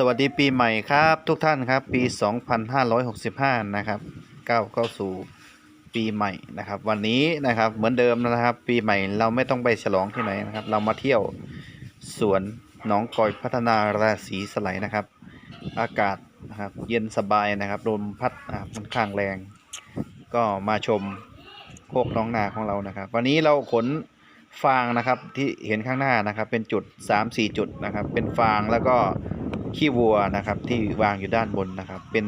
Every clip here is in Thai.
สวัสดีปีใหม่ครับทุกท่านครับปี 2565 นะครับก้าวเข้าสู่ปีใหม่นะครับ วันนี้นะครับเหมือนเดิมนะครับ ปีใหม่เราไม่ต้องไปฉลองที่ไหนนะครับ เรามาเที่ยวสวนหนองกอยพัฒนาราศีสไลด์นะครับ อากาศนะครับเย็นสบายนะครับลมพัดนะครับค่อนข้างแรง ก็มาชมโคกน้องนาของเรานะครับ วันนี้เราขนฟางนะครับที่เห็นข้างหน้านะครับ เป็นจุด 3-4 จุดนะครับ เป็นฟางแล้วก็ ขี้วัวนะครับ ที่วางอยู่ด้านบนนะครับ เป็น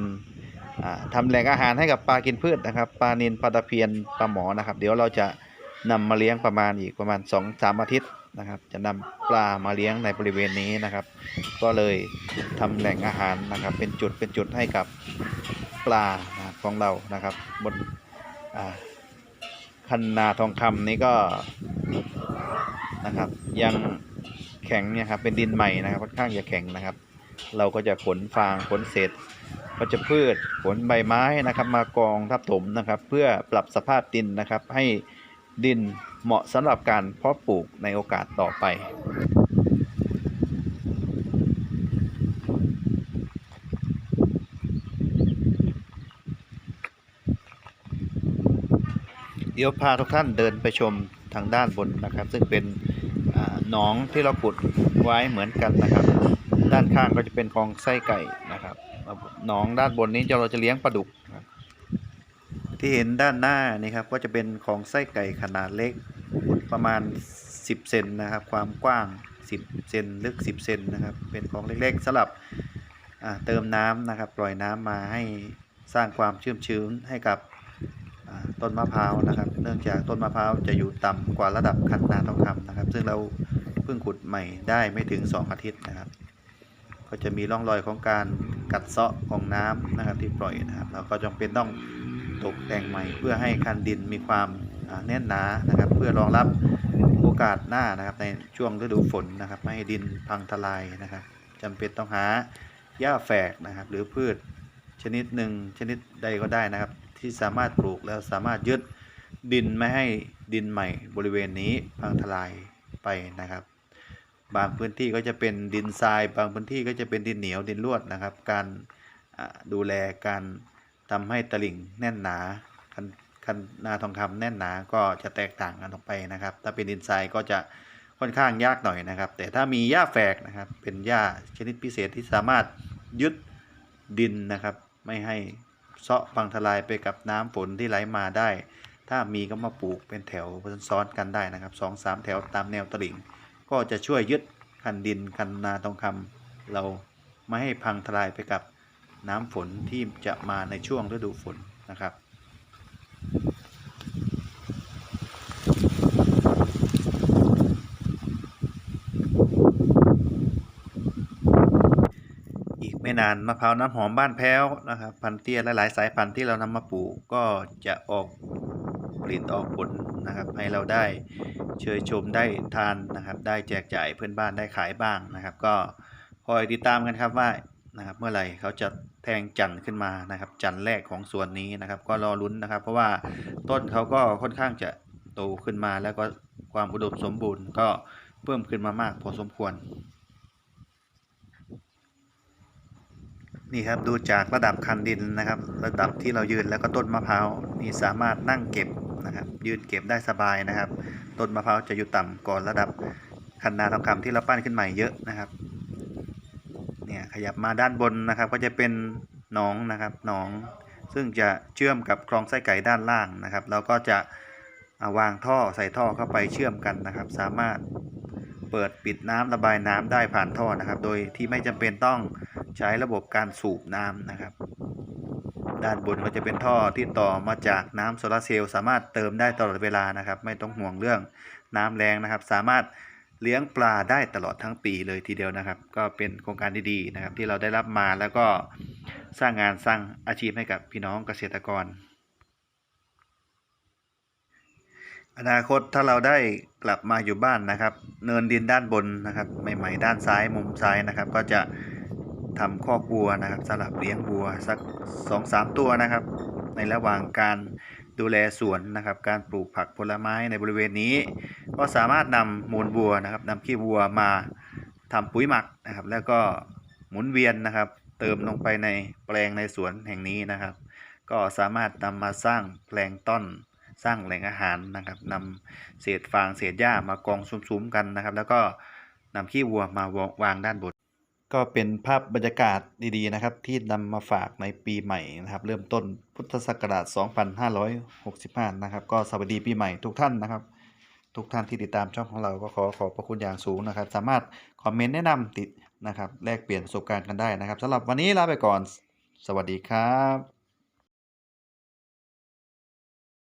อ่าทำแหล่งอาหารให้กับปลากินพืชนะครับปลานินปลาตะเพียนปลาหมอนะครับ เดี๋ยวเราจะนำมาเลี้ยงประมาณอีกประมาณ2อสามอาทิตย์นะครับ จะนำปลามาเลี้ยงในบริเวณนี้นะครับ ก็เลยทำแหล่งอาหารนะครับ เป็นจุดเป็นจุดให้กับปลาของเรานะครับ บนคันนาทองคำนี้ก็นะครับ ยังแข็งเนี่ยครับเป็นดินใหม่นะครับค่อนข้างจะแข็งนะครับ เราก็จะขนฟางขนเศษก็จะพืชขนใบไม้นะครับ มากองทับถมนะครับ เพื่อปรับสภาพดินนะครับ ให้ดินเหมาะสำหรับการเพาะปลูกในโอกาสต่อไปเดี๋ยวพาทุกท่านเดินไปชมทางด้านบนนะครับ ซึ่งเป็นหนองที่เราขุดไว้เหมือนกันนะครับ ด้านข้างก็จะเป็นคลองไส้ไก่นะครับหนองด้านบนนี้เราจะเลี้ยงปลาดุกที่เห็นด้านหน้านี่ครับก็จะเป็นคลองไส้ไก่ขนาดเล็กประมาณ 10เซนนะครับ ความกว้าง 10เซนลึก 10เซนนะครับ เป็นคลองเล็กๆสำหรับเติมน้ำนะครับ ปล่อยน้ำมาให้สร้างความชื้มชื้นให้กับต้นมะพร้าวนะครับ เนื่องจากต้นมะพร้าวจะอยู่ต่ำกว่าระดับคันนาทองคำนะครับ ซึ่งเราเพิ่งขุดใหม่ได้ไม่ถึง 2 อาทิตย์นะครับ ก็จะมีร่องรอยของการกัดเซาะของน้ำนะครับที่ปล่อยนะครับเราก็จำเป็นต้องตกแต่งใหม่ เพื่อให้คันดินมีความแน่นหนานะครับ เพื่อรองรับโอกาสหน้านะครับในช่วงฤดูฝนนะครับ ไม่ให้ดินพังทลายนะครับจำเป็นต้องหาหญ้าแฝกนะครับ หรือพืชชนิดหนึ่งชนิดใดก็ได้นะครับ ที่สามารถปลูกแล้วสามารถยึดดินไม่ให้ดินใหม่บริเวณนี้พังทลายไปนะครับ บางพื้นที่ก็จะเป็นดินทราย บางพื้นที่ก็จะเป็นดินเหนียวดินลวดนะครับ การดูแลการทำให้ตลิ่งแน่นหนาคันคันนาทองคำแน่นหนาก็จะแตกต่างกันออกไปนะครับ ถ้าเป็นดินทรายก็จะค่อนข้างยากหน่อยนะครับ แต่ถ้ามีหญ้าแฝกนะครับ เป็นหญ้าชนิดพิเศษที่สามารถยึดดินนะครับ ไม่ให้เซาะพังทลายไปกับน้ำฝนที่ไหลมาได้ ถ้ามีก็มาปลูกเป็นแถวซ้อนกันได้นะครับสองสามแถวตามแนวตลิ่ง ก็จะช่วยยึดคันดินคันนาทองคำเราไม่ให้พังทลายไปกับน้ำฝนที่จะมาในช่วงฤดูฝนนะครับอีกไม่นานมะพร้าวน้ำหอมบ้านแพ้วนะครับ พันธุ์เตี้ยหลาย ๆ สายพันธุ์ที่เรานำมาปลูกก็จะออก ผลิตออกผลนะครับ ให้เราได้เชยชมได้ทานนะครับ ได้แจกจ่ายเพื่อนบ้านได้ขายบ้างนะครับ ก็คอยติดตามกันครับว่านะครับเมื่อไหร่เขาจะแทงจันทร์ขึ้นมานะครับ จันทร์แรกของส่วนนี้นะครับ ก็รอลุ้นนะครับ เพราะว่าต้นเขาก็ค่อนข้างจะโตขึ้นมาแล้วก็ความอุดมสมบูรณ์ก็เพิ่มขึ้นมามากพอสมควร นี่ครับดูจากระดับคันดินนะครับ ระดับที่เรายืนแล้วก็ต้นมะพร้าวนี่สามารถนั่งเก็บ นะครับ ยืนเก็บได้สบายนะครับ ต้นมะพร้าวจะอยู่ต่ำก่อนระดับคันนาทองคำที่เราปั้นขึ้นใหม่เยอะนะครับ เนี่ยขยับมาด้านบนนะครับ ก็จะเป็นหนองนะครับหนอง ซึ่งจะเชื่อมกับคลองไส้ไก่ด้านล่างนะครับ เราก็จะาวางท่อใส่ท่อเข้าไปเชื่อมกันนะครับ สามารถเปิดปิดน้ำระบายน้ำได้ผ่านท่อนะครับ โดยที่ไม่จำเป็นต้องใช้ระบบการสูบน้ำนะครับ ด้านบนก็จะเป็นท่อที่ต่อมาจากน้ำโซลาร์เซลล์สามารถเติมได้ตลอดเวลานะครับ ไม่ต้องห่วงเรื่องน้ำแรงนะครับ สามารถเลี้ยงปลาได้ตลอดทั้งปีเลยทีเดียวนะครับ ก็เป็นโครงการดีๆนะครับ ที่เราได้รับมาแล้วก็สร้างงานสร้างอาชีพให้กับพี่น้องเกษตรกร อนาคตถ้าเราได้กลับมาอยู่บ้านนะครับ เนินดินด้านบนนะครับใหม่ๆด้านซ้ายมุมซ้ายนะครับ ก็จะ ทำคอกวัวนะครับสำหรับเลี้ยงวัวสัก2อสามตัวนะครับ ในระหว่างการดูแลสวนนะครับ การปลูกผักผลไม้ในบริเวณนี้ ก็สามารถนำมูลวัวนะครับนำขี้วัวมาทำปุ๋ยหมักนะครับ แล้วก็หมุนเวียนนะครับ เติมลงไปในแปลงในสวนแห่งนี้นะครับ ก็สามารถนำมาสร้างแปลงต้นสร้างแหล่งอาหารนะครับนำเศษฟางเศษหญ้ามากองซุ้มๆกันนะครับ แล้วก็นำขี้วัวมาวางด้านบน ก็เป็นภาพบรรยากาศดีๆนะครับ ที่นำมาฝากในปีใหม่นะครับ เริ่มต้นพุทธศักราช 2565 นะครับ ก็สวัสดีปีใหม่ทุกท่านนะครับ ทุกท่านที่ติดตามช่องของเราก็ขอขอบพระคุณอย่างสูงนะครับ สามารถคอมเมนต์แนะนำติดนะครับแลกเปลี่ยนประสบการณ์กันได้นะครับสำหรับวันนี้ลาไปก่อน สวัสดีครับ